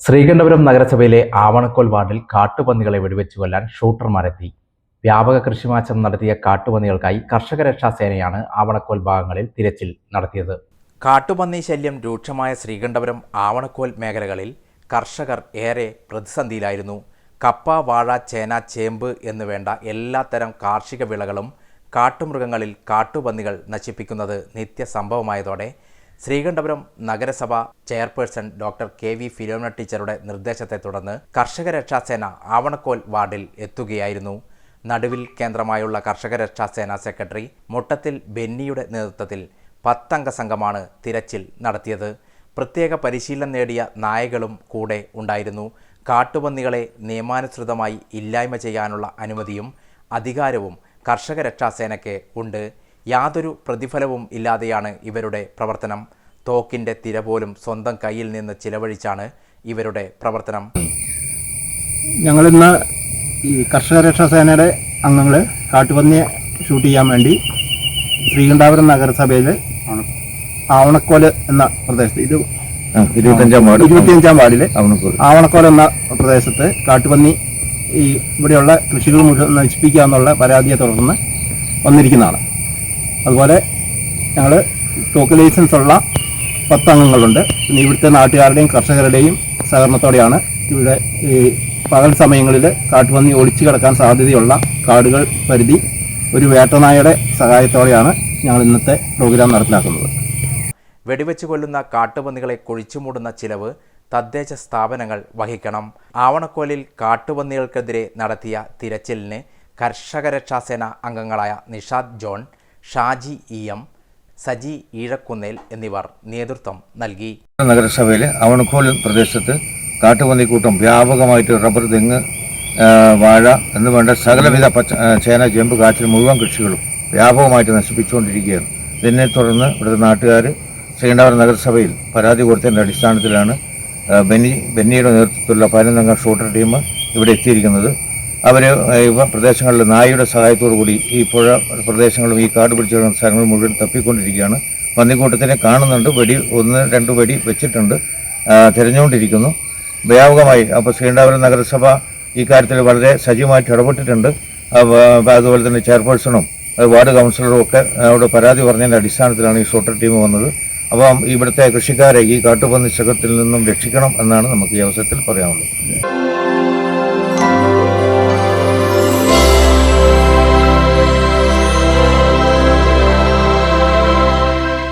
ശ്രീകണ്ഠപുരം നഗരസഭയിലെ ആവണക്കോൽ വാർഡിൽ കാട്ടുപന്നികളെ വെടിവെച്ചു കൊല്ലാൻ ഷൂട്ടർമാരെത്തി. വ്യാപക കൃഷിമാറ്റം നടത്തിയ കാട്ടുപന്നികൾക്കായി കർഷക രക്ഷാ സേനയാണ് ആവണക്കോൽ ഭാഗങ്ങളിൽ തിരച്ചിൽ നടത്തിയത്. കാട്ടുപന്നി ശല്യം രൂക്ഷമായ ശ്രീകണ്ഠപുരം ആവണക്കോൽ മേഖലകളിൽ കർഷകർ ഏറെ പ്രതിസന്ധിയിലായിരുന്നു. കപ്പ വാഴ ചേന ചേമ്പ് എന്നു വേണ്ട എല്ലാത്തരം കാർഷിക വിളകളും കാട്ടുമൃഗങ്ങളിൽ കാട്ടുപന്നികൾ നശിപ്പിക്കുന്നത് നിത്യസംഭവമായതോടെ ശ്രീകണ്ഠപുരം നഗരസഭ chairperson doctor K V Philomina ടീച്ചറുടെ നിർദ്ദേശത്തെ തുടർന്ന് കർഷക രക്ഷാസേന ആവണക്കോൽ വാർഡിൽ എത്തുകയായിരുന്നു. നടുവിൽ കേന്ദ്രമായുള്ള കർഷക രക്ഷാസേന സെക്രട്ടറി മുട്ടത്തിൽ ബെന്നിയുടെ നേതൃത്വത്തിൽ പത്തംഗ സംഘമാണ് തിരച്ചിൽ നടത്തിയത്. പ്രത്യേക പരിശീലനം നേടിയ നായകളും കൂടെ ഉണ്ടായിരുന്നു. കാട്ടുപന്നികളെ നിയമാനുസൃതമായി ഇല്ലായ്മ ചെയ്യാനുള്ള അനുമതിയും അധികാരവും കർഷക രക്ഷാസേനയ്ക്ക് ഉണ്ട്. യാതൊരു പ്രതിഫലവും ഇല്ലാതെയാണ് ഇവരുടെ പ്രവർത്തനം. തോക്കിന്റെ തിര പോലും സ്വന്തം കയ്യിൽ നിന്ന് ചിലവഴിച്ചാണ് ഇവരുടെ പ്രവർത്തനം. ഞങ്ങളിന്ന് ഈ കർഷക രക്ഷാ സേനയുടെ അംഗങ്ങൾ കാട്ടുപന്നിയെ ഷൂട്ട് ചെയ്യാൻ വേണ്ടി ശ്രീകണ്ഠാപുരം നഗരസഭയിൽ ആവണക്കോൽ എന്ന പ്രദേശത്ത് ഇത് ഇരുപത്തിയഞ്ചാം വാർഡ്. ഇരുപത്തിയഞ്ചാം വാർഡിൽ അവണക്കൂർ ആവണക്കോൽ എന്ന പ്രദേശത്ത് കാട്ടുപന്നി ഈ ഇവിടെയുള്ള കൃഷികൾ മുഴുവൻ നശിപ്പിക്കുക എന്നുള്ള പരാതിയെ തുടർന്ന് വന്നിരിക്കുന്നതാണ്. അതുപോലെ ഞങ്ങൾ ടോക്ക് ലൈസൻസ് ഉള്ള പത്ത് അംഗങ്ങളുണ്ട് പിന്നെ ഇവിടുത്തെ നാട്ടുകാരുടെയും കർഷകരുടെയും സഹകരണത്തോടെയാണ് ഇവിടെ ഈ പകൽ സമയങ്ങളിൽ കാട്ടുപന്നി ഒളിച്ചു കിടക്കാൻ സാധ്യതയുള്ള കാടുകൾ പരിധി ഒരു വേട്ടനായയുടെ സഹായത്തോടെയാണ് ഞങ്ങൾ ഇന്നത്തെ പ്രോഗ്രാം നടപ്പിലാക്കുന്നത്. വെടിവെച്ച് കൊല്ലുന്ന കാട്ടുപന്നികളെ കുഴിച്ചുമൂടുന്ന ചിലവ് തദ്ദേശ സ്ഥാപനങ്ങൾ വഹിക്കണം. ആവണക്കോലിൽ കാട്ടുപന്നികൾക്കെതിരെ നടത്തിയ തിരച്ചിലിന് കർഷകരക്ഷാസേന അംഗങ്ങളായ Nishad John Shaji E M Saji Eezhakkunnel എന്നിവർ നേതൃത്വം നൽകി. നഗരസഭയിലെ അവണക്കോൽ പ്രദേശത്ത് കാട്ടുപന്നിക്കൂട്ടം വ്യാപകമായിട്ട് റബ്ബർ തെങ്ങ് വാഴ എന്ന് വേണ്ട സകലവിധ പച്ച ചേന ചേമ്പ് കാച്ചിൽ മുഴുവൻ കൃഷികളും വ്യാപകമായിട്ട് നശിപ്പിച്ചുകൊണ്ടിരിക്കുകയാണ്. ഇതിനെ തുടർന്ന് ഇവിടുത്തെ നാട്ടുകാർ ശ്രീകണ്ഠാപുരം നഗരസഭയിൽ പരാതി കൊടുത്തതിന്റെ അടിസ്ഥാനത്തിലാണ് ബെന്നി ബെന്നിയുടെ നേതൃത്വത്തിലുള്ള പതിനൊന്നംഗ ഷൂട്ടർ ടീം ഇവിടെ എത്തിയിരിക്കുന്നത്. അവർ പ്രദേശങ്ങളിൽ നായയുടെ സഹായത്തോടു കൂടി ഈ പുഴ പ്രദേശങ്ങളും ഈ കാട് പിടിച്ച കിടക്കുന്ന സ്ഥലങ്ങൾ മുഴുവൻ തപ്പിക്കൊണ്ടിരിക്കുകയാണ്. പന്നിക്കൂട്ടത്തിനെ കാണുന്നുണ്ട്. വെടി ഒന്ന് രണ്ട് വെടി വെച്ചിട്ടുണ്ട്. തിരഞ്ഞുകൊണ്ടിരിക്കുന്നു. വ്യാപകമായി അപ്പോൾ ശ്രീകണ്ഠാപുരം നഗരസഭ ഈ കാര്യത്തിൽ വളരെ സജീവമായിട്ട് ഇടപെട്ടിട്ടുണ്ട്. അതുപോലെ തന്നെ ചെയർപേഴ്സണും വാർഡ് കൗൺസിലറും ഒക്കെ അവിടെ പരാതി പറഞ്ഞതിന്റെ അടിസ്ഥാനത്തിലാണ് ഈ ഷോട്ടർ ടീം വന്നത്. അപ്പം ഇവിടുത്തെ കൃഷിക്കാരെ ഈ കാട്ടുപന്നി ശകത്തിൽ നിന്നും രക്ഷിക്കണം എന്നാണ് നമുക്ക് ഈ അവസരത്തിൽ പറയാനുള്ളത്.